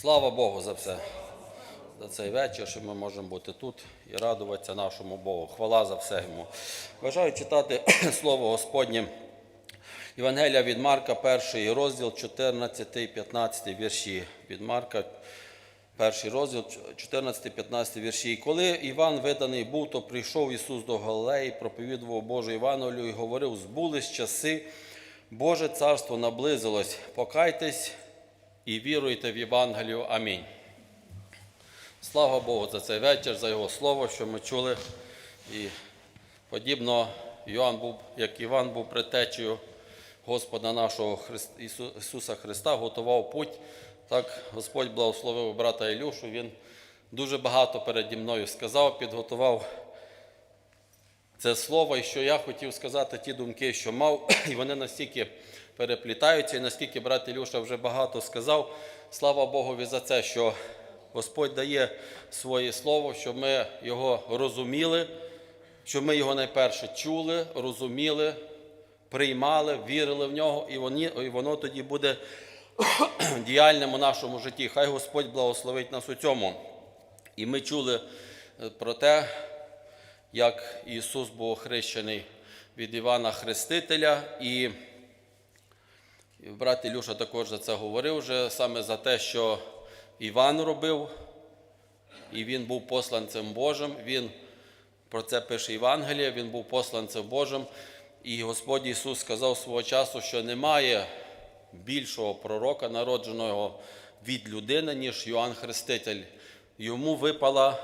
Слава Богу за все, за цей вечір, що ми можемо бути тут і радуватися нашому Богу. Хвала за все йому. Бажаю читати Слово Господнє. Євангелія від Марка, перший розділ, 14, 15 вірші. Від Марка, перший розділ, 14-15 вірші. І коли Іван виданий був, то прийшов Ісус до Галилеї, проповідував Божу Івановлю і говорив, збулись часи, Боже царство наблизилось, покайтесь і віруйте в Євангелію. Амінь. Слава Богу за цей вечір, за Його слово, що ми чули. І подібно Йоанн був, як Іван був предтечею Господа нашого Христ- Ісуса Христа, готував путь. Так Господь благословив брата Ілюшу. Він дуже багато переді мною сказав, підготував це слово, і що я хотів сказати, ті думки, що мав, і вони настільки переплітаються, і наскільки брат Ілюша вже багато сказав. Слава Богові за це, що Господь дає своє слово, щоб ми його розуміли, щоб ми його найперше чули, розуміли, приймали, вірили в нього, і воно, тоді буде діяльним у нашому житті. Хай Господь благословить нас у цьому. І ми чули е, про те, як Ісус був охрещений від Івана Хрестителя. І брат Ілюша також за це говорив вже саме за те, що Іван робив, і він був посланцем Божим. Він про це пише Євангеліє, він був посланцем Божим. І Господь Ісус сказав свого часу, що немає більшого пророка, народженого від людини, ніж Йоанн Хреститель. Йому випала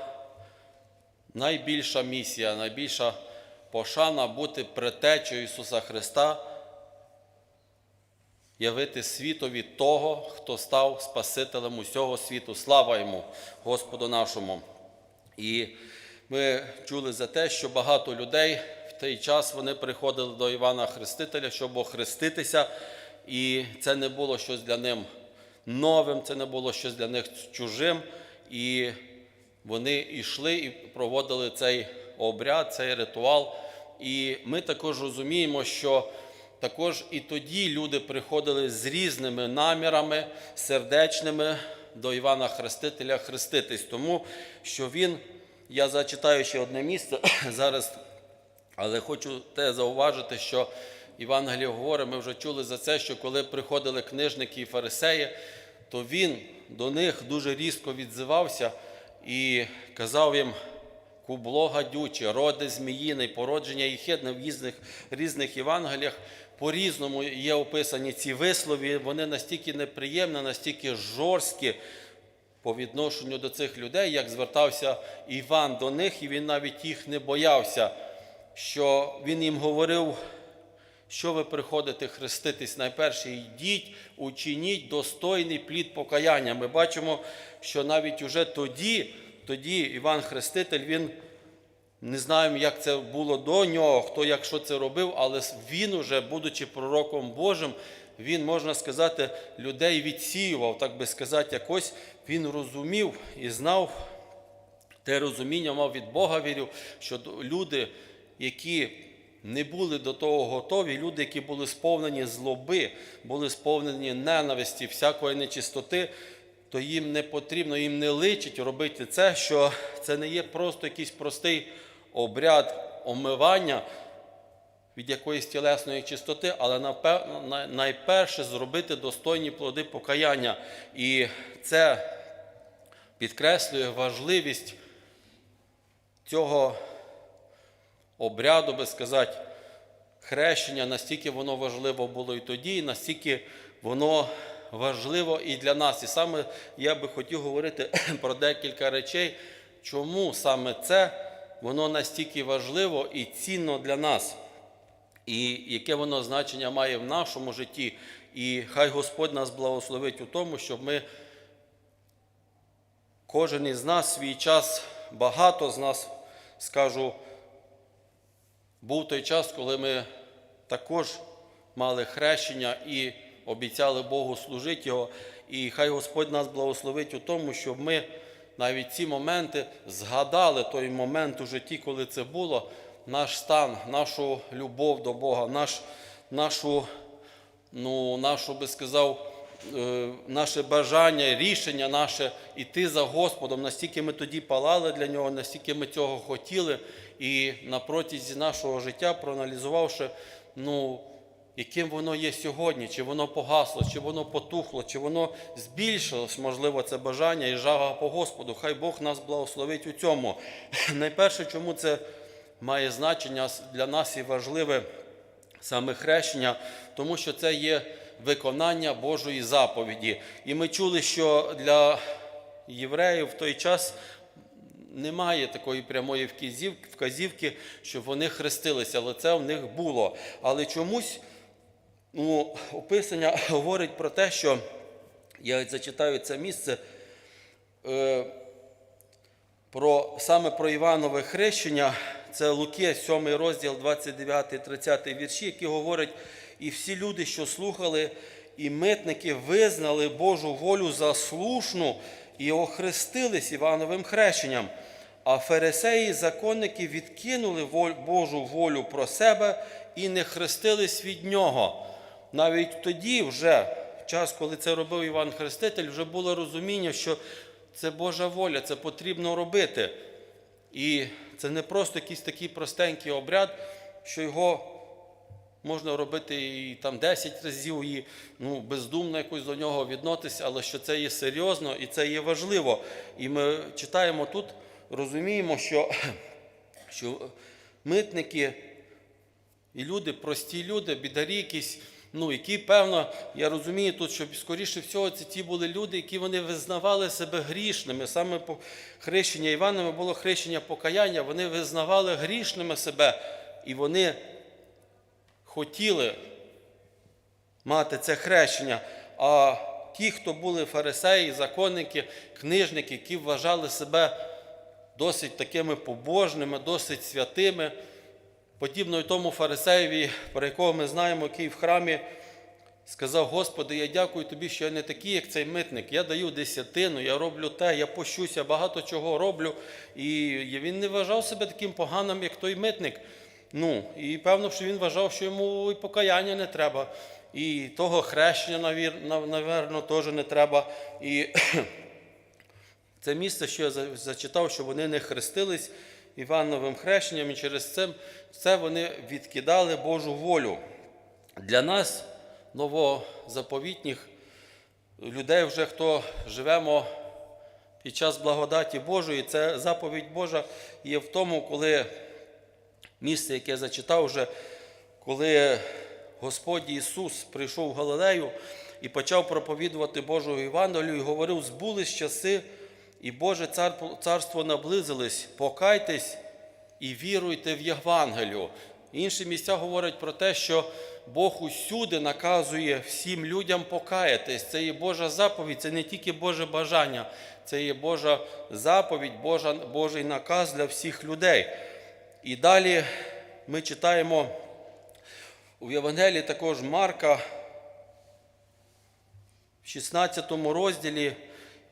найбільша місія, найбільша пошана бути предтечею Ісуса Христа, явити світові того, хто став Спасителем усього світу. Слава йому, Господу нашому. І ми чули за те, що багато людей в той час вони приходили до Івана Хрестителя, щоб охреститися, і це не було щось для них новим, це не було щось для них чужим. І вони йшли і проводили цей обряд, цей ритуал. І ми також розуміємо, що також і тоді люди приходили з різними намірами, сердечними до Івана Хрестителя хреститись, тому що він, я зачитаю ще одне місце зараз, але хочу те зауважити, що Євангеліє говорить, ми вже чули за це, що коли приходили книжники і фарисеї, то він до них дуже різко відзивався і казав їм, кубло гадюче, роди зміїний, породження і хидне в різних, різних Євангеліях. По-різному є описані ці вислови, вони настільки неприємні, настільки жорсткі по відношенню до цих людей, як звертався Іван до них, і він навіть їх не боявся, що він їм говорив, що ви приходите хреститись, найперше йдіть, учиніть достойний плід покаяння. Ми бачимо, що навіть уже тоді, тоді Іван Хреститель, він не знаємо, як це було до нього, хто як що це робив, але він уже, будучи пророком Божим, він, можна сказати, людей відсіював, так би сказати, якось він розумів і знав те розуміння мав від Бога вірив, що люди, які не були до того готові, люди, які були сповнені злоби, були сповнені ненависті, всякої нечистоти, то їм не потрібно, їм не личить робити це, що це не є просто якийсь простий обряд омивання від якоїсь тілесної чистоти, але найперше зробити достойні плоди покаяння. І це підкреслює важливість цього обряду, би сказати, хрещення, настільки воно важливо було і тоді, і настільки воно важливо і для нас. І саме я би хотів говорити про декілька речей, чому саме це воно настільки важливо і цінно для нас, і яке воно значення має в нашому житті. І хай Господь нас благословить у тому, щоб ми Кожен із нас свій час, багато з нас, скажу, був той час, коли ми також мали хрещення і обіцяли Богу служити Його. І хай Господь нас благословить у тому, щоб ми навіть ці моменти згадали той момент у житті, коли це було, наш стан, нашу любов до Бога, наш, нашу, ну, нашу, би сказав, е, наше бажання, рішення наше йти за Господом. Настільки ми тоді палали для нього, настільки ми цього хотіли. І на протязі нашого життя, проаналізувавши, ну, яким воно є сьогодні, чи воно погасло, чи воно потухло, чи воно збільшилось, можливо, це бажання і жага по Господу. Хай Бог нас благословить у цьому. Найперше, чому це має значення для нас і важливе саме хрещення, тому що це є виконання Божої заповіді. І ми чули, що для євреїв в той час немає такої прямої вказівки, щоб вони хрестилися, але це в них було. Але чомусь ну, описання говорить про те, що я зачитаю це місце. Е, про, саме про Іванове хрещення, це Луки, 7 розділ, 29-30 вірші, які говорять, і всі люди, що слухали, і митники визнали Божу волю за слушну і охрестились Івановим хрещенням. А фарисеї, законники відкинули Божу волю про себе і не хрестились від нього. Навіть тоді, вже в час, коли це робив Іван Хреститель, вже було розуміння, що це Божа воля, це потрібно робити. І це не просто якийсь такий простенький обряд, що його можна робити і там 10 разів, і ну, бездумно якось до нього відноситися, але що це є серйозно і це є важливо. І ми читаємо тут, розуміємо, що, що митники і люди, прості люди, бідарі якісь, ну, які, певно, я розумію тут, що скоріше всього це ті були люди, які вони визнавали себе грішними. Саме по хрещення Іванове було хрещення покаяння, вони визнавали грішними себе, і вони хотіли мати це хрещення. А ті, хто були фарисеї, законники, книжники, які вважали себе досить такими побожними, досить святими, подібно й тому фарисеєві, про якого ми знаємо, який в храмі сказав: Господи, я дякую тобі, що я не такий, як цей митник. Я даю десятину, я роблю те, я пощуся, багато чого роблю. І він не вважав себе таким поганим, як той митник. Ну, і певно, що він вважав, що йому і покаяння не треба, і того хрещення, навір- теж не треба. І це місце, що я зачитав, що вони не хрестились Івановим хрещенням, і через це, це вони відкидали Божу волю. Для нас, новозаповітніх людей, вже хто живемо під час благодаті Божої, це заповідь Божа є в тому, коли місце, яке я зачитав вже, коли Господь Ісус прийшов в Галилею і почав проповідувати Божу Євангелію і говорив, збулись часи, і Боже царство наблизилось, покайтесь і віруйте в Євангелію. Інші місця говорять про те, що Бог усюди наказує всім людям покаятись. Це є Божа заповідь, це не тільки Боже бажання, це є Божа заповідь, Божа, Божий наказ для всіх людей. І далі ми читаємо у Євангелії також Марка в 16 розділі.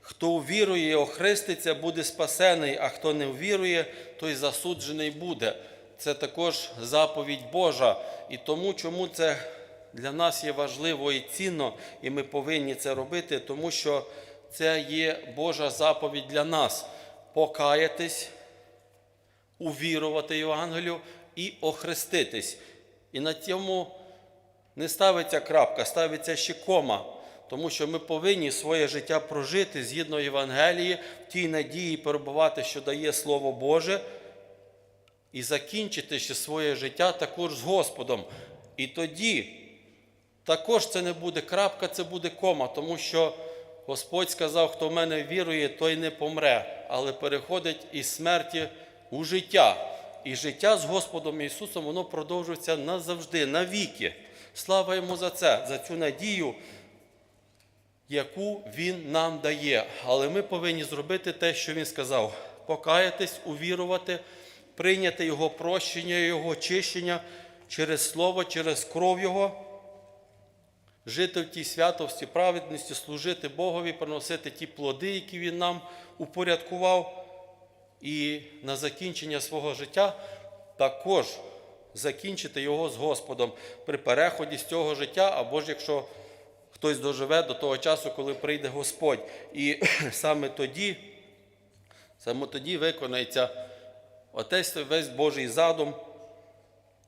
Хто увірує і охреститься, буде спасений, а хто не ввірує, той засуджений буде. Це також заповідь Божа. І тому, чому це для нас є важливо і цінно, і ми повинні це робити, тому що це є Божа заповідь для нас покаятись, увірувати Євангелію і охреститись. І на цьому не ставиться крапка, ставиться ще кома. Тому що ми повинні своє життя прожити згідно Євангелії, в тій надії перебувати, що дає Слово Боже, і закінчити ще своє життя також з Господом. І тоді також це не буде крапка, це буде кома, тому що Господь сказав, хто в мене вірує, той не помре, але переходить із смерті у життя. І життя з Господом Ісусом воно продовжується назавжди, навіки. Слава йому за це, за цю надію, яку Він нам дає. Але ми повинні зробити те, що Він сказав: покаятись, увірувати, прийняти Його прощення, Його очищення через Слово, через кров Його жити в тій святості, праведності, служити Богові, приносити ті плоди, які Він нам упорядкував. І на закінчення свого життя також закінчити його з Господом при переході з цього життя, або ж якщо хтось доживе до того часу, коли прийде Господь. І саме тоді, саме тоді виконається отець весь Божий задум,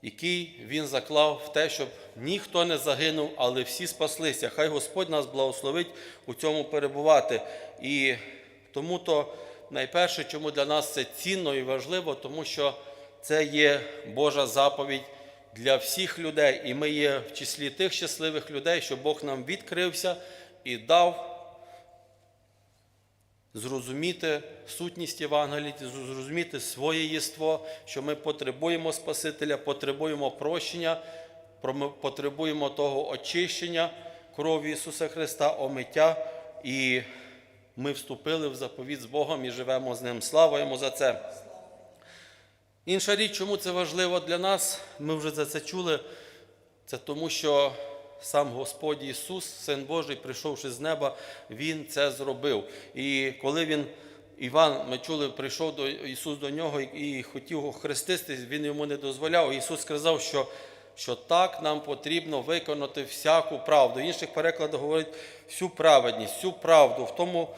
який він заклав в те, щоб ніхто не загинув, але всі спаслися. Хай Господь нас благословить у цьому перебувати. І тому то найперше, чому для нас це цінно і важливо, тому що це є Божа заповідь для всіх людей. І ми є в числі тих щасливих людей, що Бог нам відкрився і дав зрозуміти сутність Євангелії, зрозуміти своє єство, що ми потребуємо Спасителя, потребуємо прощення, потребуємо того очищення крові Ісуса Христа, омиття, і ми вступили в заповіт з Богом і живемо з Ним. Слава Йому за це. Інша річ, чому це важливо для нас, ми вже за це чули, це тому, що сам Господь Ісус, Син Божий, прийшовши з неба, Він це зробив. І коли він, Іван, ми чули, прийшов до Ісус до нього і хотів хреститись, він йому не дозволяв. Ісус сказав, що, що так нам потрібно виконати всяку правду. В інших перекладах говорить всю праведність, всю правду. В тому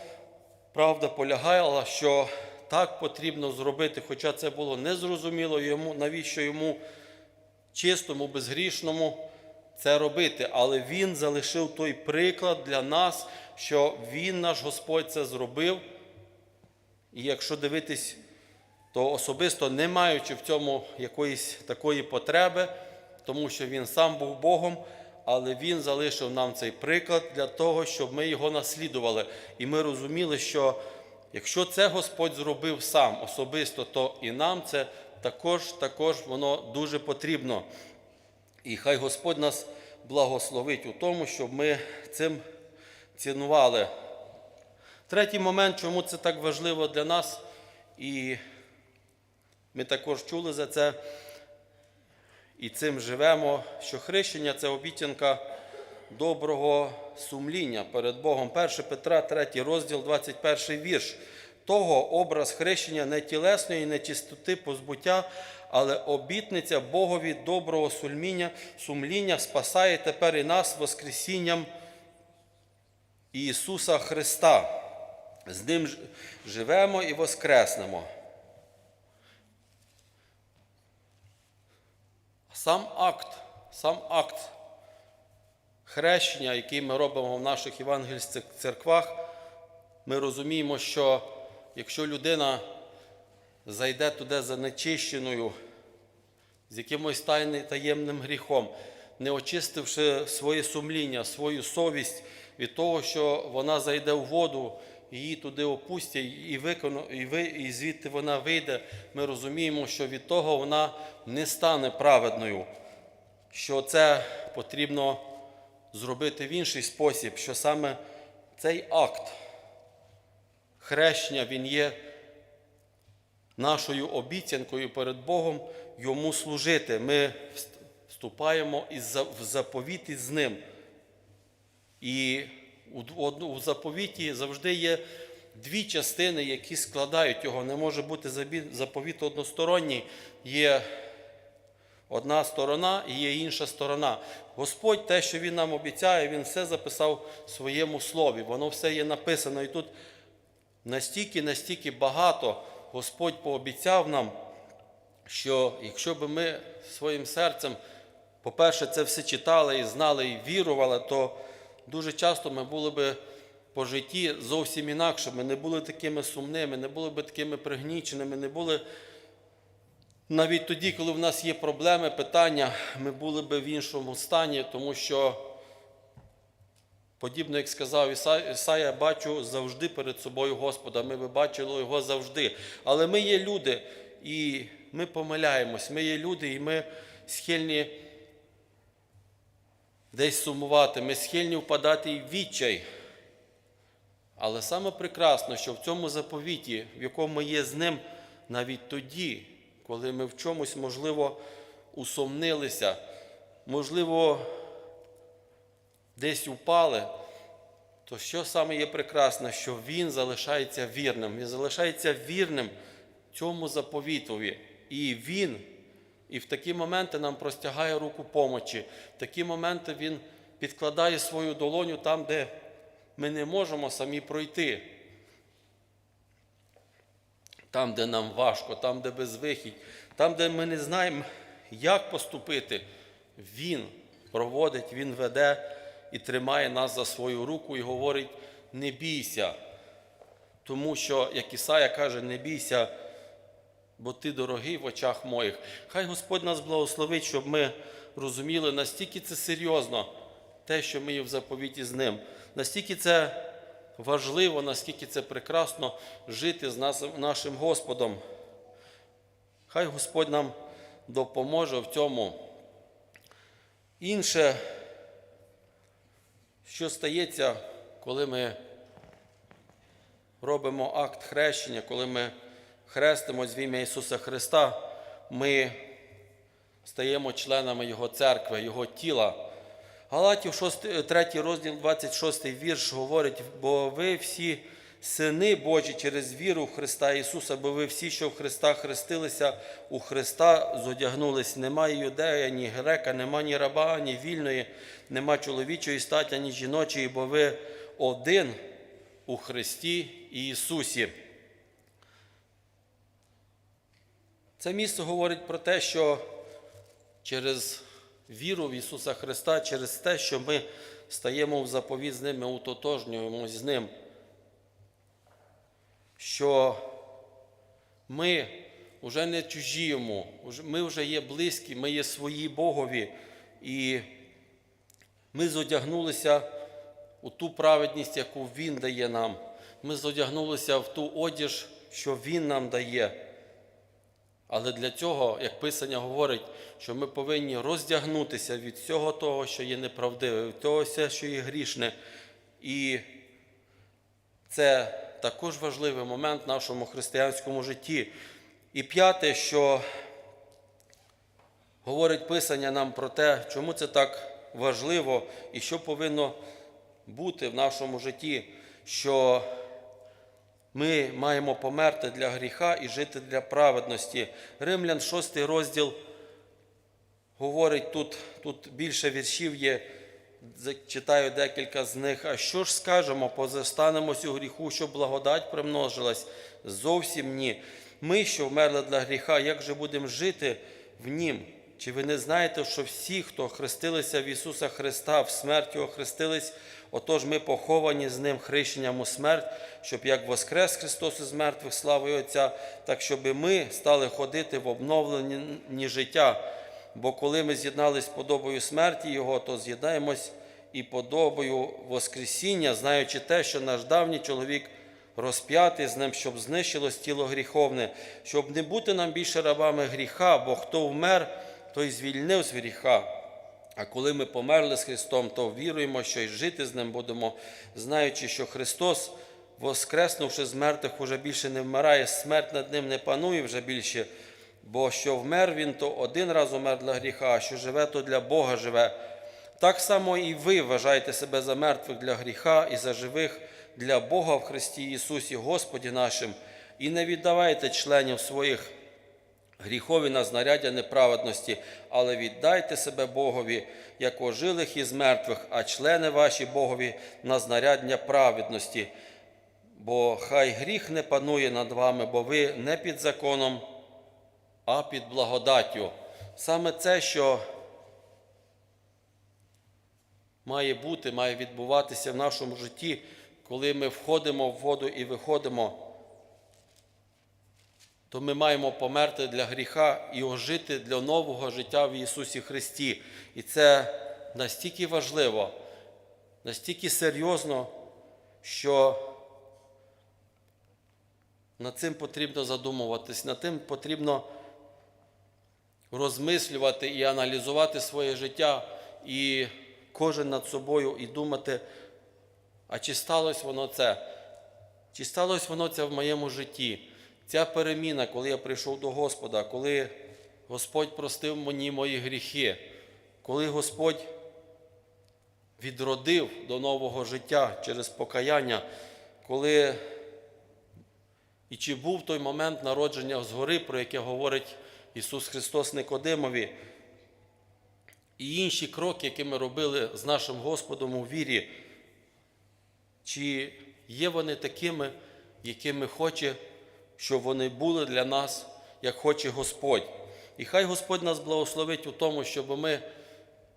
правда полягала, що так потрібно зробити, хоча це було незрозуміло йому, навіщо йому чистому, безгрішному це робити. Але він залишив той приклад для нас, що він, наш Господь, це зробив. І якщо дивитись, то особисто не маючи в цьому якоїсь такої потреби, тому що він сам був Богом, але він залишив нам цей приклад для того, щоб ми його наслідували. І ми розуміли, що якщо це Господь зробив сам особисто, то і нам це також, також воно дуже потрібно. І хай Господь нас благословить у тому, щоб ми цим цінували. Третій момент, чому це так важливо для нас, і ми також чули за це, і цим живемо, що хрещення це обіцянка доброго сумління перед Богом. 1 Петра, 3 розділ, 21 вірш. Того образ хрещення не тілесної нечистоти позбуття, але обітниця Богові доброго сумління, сумління спасає тепер і нас Воскресінням Ісуса Христа. З ним живемо і воскреснемо. Сам акт, сам акт хрещення, який ми робимо в наших євангельських церквах, ми розуміємо, що якщо людина зайде туди занечищеною, з якимось таємним гріхом, не очистивши своє сумління, свою совість від того, що вона зайде в воду, її туди опустять, і, викону, і, ви, і звідти вона вийде, ми розуміємо, що від того вона не стане праведною, що це потрібно зробити в інший спосіб, що саме цей акт хрещення він є нашою обіцянкою перед Богом йому служити. Ми вступаємо в заповіт із ним. І у, заповіті завжди є дві частини, які складають його. Не може бути заповіт односторонній. Є одна сторона і є інша сторона. Господь, те, що Він нам обіцяє, Він все записав в своєму слові. Воно все є написано. І тут настільки, настільки багато Господь пообіцяв нам, що якщо б ми своїм серцем, по-перше, це все читали і знали, і вірували, то дуже часто ми були би по житті зовсім інакшими, не були такими сумними, не були б такими пригніченими, не були навіть тоді, коли в нас є проблеми, питання, ми були б в іншому стані, тому що, подібно як сказав Іса- Ісая, бачу завжди перед собою Господа. Ми би бачили його завжди. Але ми є люди, і ми помиляємось. Ми є люди, і ми схильні десь сумувати, ми схильні впадати в відчай. Але саме прекрасно, що в цьому заповіті, в якому ми є з ним, навіть тоді, коли ми в чомусь, можливо, усомнилися, можливо, десь упали, то що саме є прекрасне, що Він залишається вірним. Він залишається вірним цьому заповітові. І Він, і в такі моменти нам простягає руку помочі. В такі моменти Він підкладає свою долоню там, де ми не можемо самі пройти. Там, де нам важко, там, де безвихідь, там, де ми не знаємо, як поступити, Він проводить, Він веде і тримає нас за свою руку і говорить: не бійся. Тому що, як Ісая каже, не бійся, бо ти дорогий в очах моїх. Хай Господь нас благословить, щоб ми розуміли, настільки це серйозно, те, що ми є в заповіті з ним. Настільки це важливо, наскільки це прекрасно жити з нашим Господом. Хай Господь нам допоможе в цьому. Інше, що стається, коли ми робимо акт хрещення, коли ми хрестимось в ім'я Ісуса Христа, ми стаємо членами Його церкви, Його тіла. Галатів 6, 3 розділ, 26 вірш говорить, бо ви всі сини Божі через віру в Христа Ісуса, бо ви всі, що в Христа хрестилися, у Христа зодягнулись. Немає юдея, ні грека, нема ні раба, ні вільної, нема чоловічої статі, ні жіночої, бо ви один у Христі Ісусі. Це місце говорить про те, що через віру в Ісуса Христа, через те, що ми стаємо в заповіт з Ним, ми утотожнюємось з Ним, що ми вже не чужі йому, ми вже є близькі, ми є свої Богові, і ми зодягнулися у ту праведність, яку Він дає нам. Ми зодягнулися в ту одіж, що Він нам дає. Але для цього, як Писання говорить, що ми повинні роздягнутися від всього того, що є неправдиве, від того, що є грішне. І це також важливий момент в нашому християнському житті. І п'яте, що говорить Писання нам про те, чому це так важливо і що повинно бути в нашому житті, що ми маємо померти для гріха і жити для праведності. Римлян, 6 розділ говорить тут, тут більше віршів є, читаю декілька з них. А що ж скажемо, позастанемось у гріху, щоб благодать примножилась? Зовсім ні. Ми, що вмерли для гріха, як же будемо жити в нім? Чи ви не знаєте, що всі, хто хрестилися в Ісуса Христа, в смерть Його хрестились, отож ми поховані з Ним хрещенням у смерть, щоб як воскрес Христос із мертвих славою Отця, так щоб ми стали ходити в обновленні життя. Бо коли ми з'єднались з подобою смерті Його, то з'єднаємось і подобою Воскресіння, знаючи те, що наш давній чоловік розп'ятий з ним, щоб знищилось тіло гріховне, щоб не бути нам більше рабами гріха, бо хто вмер, той звільнив з гріха. А коли ми померли з Христом, то віруємо, що й жити з ним будемо, знаючи, що Христос, воскреснувши з мертвих, уже більше не вмирає, смерть над ним не панує вже більше. Бо що вмер він, то один раз умер для гріха, а що живе, то для Бога живе. Так само і ви вважаєте себе за мертвих для гріха і за живих для Бога в Христі Ісусі, Господі нашим, і не віддавайте членів своїх гріхові на знаряддя неправедності, але віддайте себе Богові, як ожилих із мертвих, а члени ваші Богові на знаряддя праведності. Бо хай гріх не панує над вами, бо ви не під законом, а під благодаттю. Саме це, що має бути, має відбуватися в нашому житті, коли ми входимо в воду і виходимо, то ми маємо померти для гріха і ожити для нового життя в Ісусі Христі. І це настільки важливо, настільки серйозно, що над цим потрібно задумуватись, над тим потрібно розмислювати і аналізувати своє життя, і кожен над собою і думати, а чи сталося воно це? Чи сталося воно це в моєму житті? Ця переміна, коли я прийшов до Господа, коли Господь простив мені мої гріхи, коли Господь відродив до нового життя через покаяння, коли і чи був той момент народження згори, про яке говорить Ісус Христос Никодимові, і інші кроки, які ми робили з нашим Господом у вірі, чи є вони такими, якими хоче, щоб вони були для нас, як хоче Господь. І хай Господь нас благословить у тому, щоб ми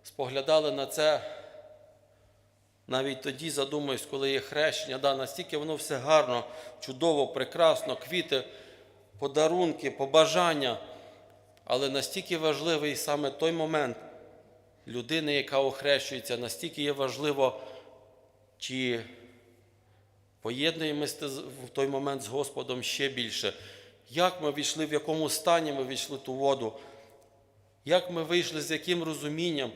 споглядали на це навіть тоді задумаюсь, коли є хрещення, да, настільки воно все гарно, чудово, прекрасно, квіти, подарунки, побажання. Але настільки важливий саме той момент людини, яка охрещується, настільки є важливо, чи поєднуємося в той момент з Господом ще більше. Як ми війшли, в якому стані ми війшли ту воду, як ми вийшли, з яким розумінням,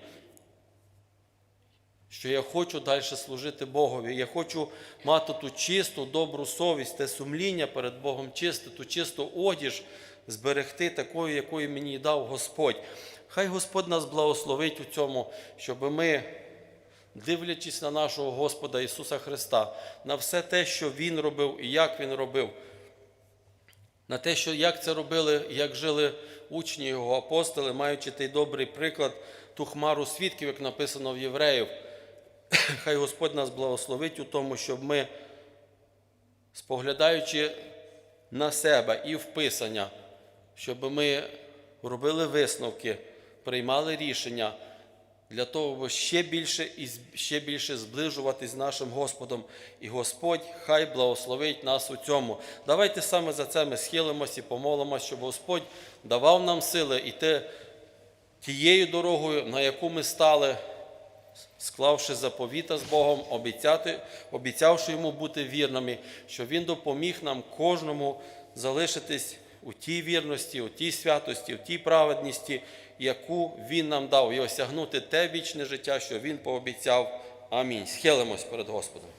що я хочу далі служити Богові. Я хочу мати ту чисту, добру совість, те сумління перед Богом чисте, ту чисту одіж зберегти такою, якою мені дав Господь. Хай Господь нас благословить у цьому, щоб ми, дивлячись на нашого Господа Ісуса Христа, на все те, що Він робив і як Він робив, на те, що як це робили, як жили учні його апостоли, маючи той добрий приклад, ту хмару свідків, як написано в Євреїв. Хай Господь нас благословить у тому, щоб ми, споглядаючи на себе і в Писання, щоб ми робили висновки, приймали рішення для того, щоб ще більше і ще більше зближуватись з нашим Господом. І Господь хай благословить нас у цьому. Давайте саме за це ми схилимось і помолимось, щоб Господь давав нам сили іти тією дорогою, на яку ми стали склавши заповіта з Богом, обіцяти, обіцявши йому бути вірними, що Він допоміг нам кожному залишитись у тій вірності, у тій святості, у тій праведності, яку Він нам дав, і осягнути те вічне життя, що Він пообіцяв. Амінь. Схилимось перед Господом.